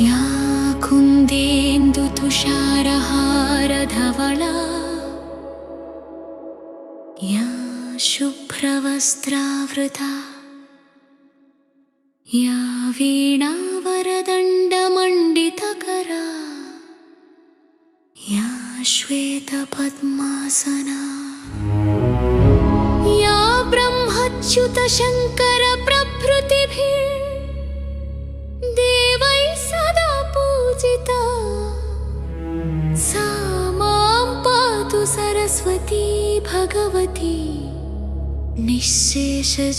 या कुन्देन्दुतुषारहारधवला या शुभ्रवस्त्रावृता या वीणावरदण्डमण्डितकरा या श्वेतपद्मासना या ब्रह्मच्युतशङ्करप्रभृतिभिः सरस्वती भगवती निःशेषजाड्यापहा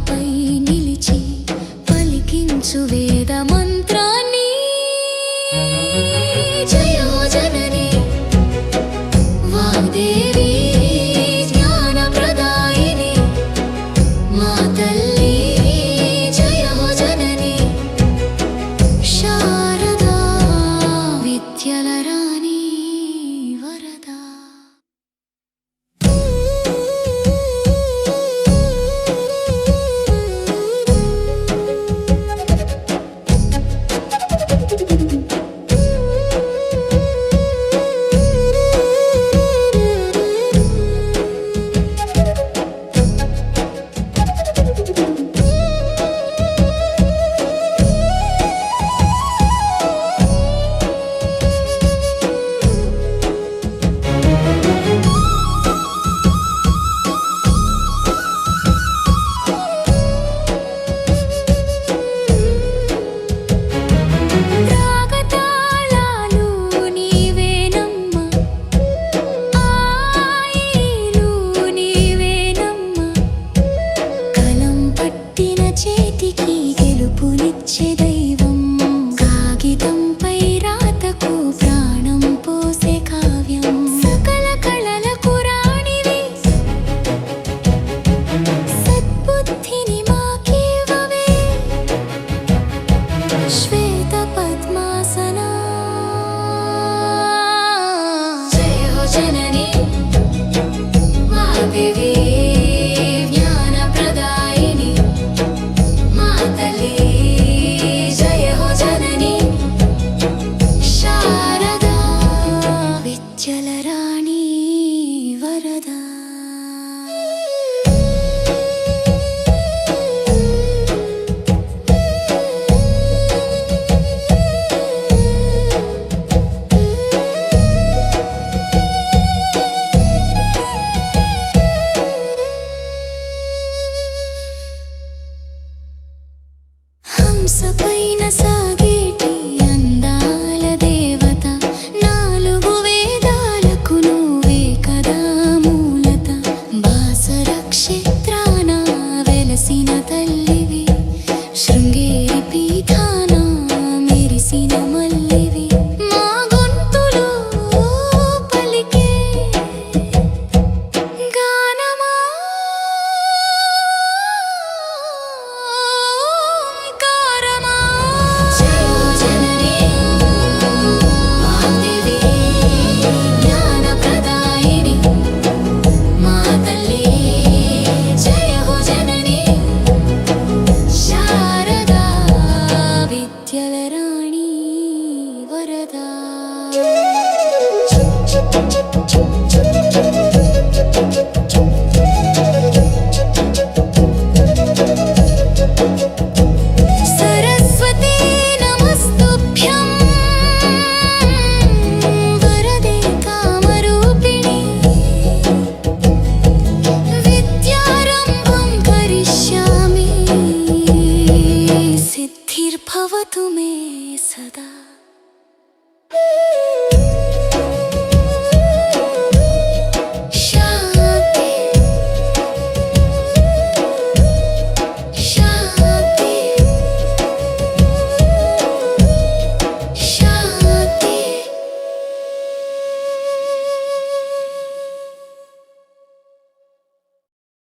ప్రేమపై నిలిచి పలికించు వేద మంత్రాన్ని జయ హింస సా भवतु मे सदा।